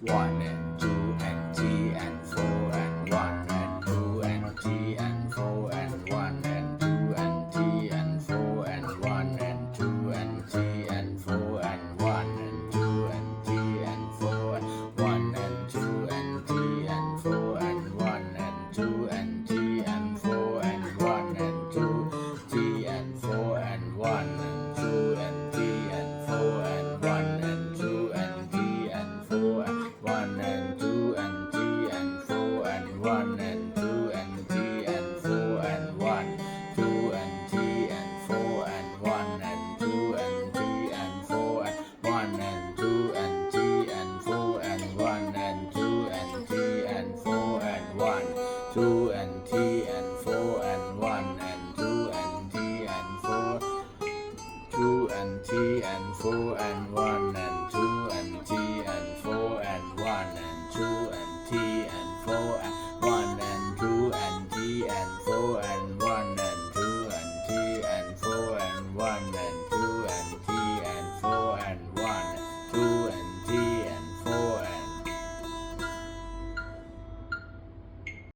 one and two. two and three and four and one and two and three and four two and three and four and one and two and three and four and one and two and three and four and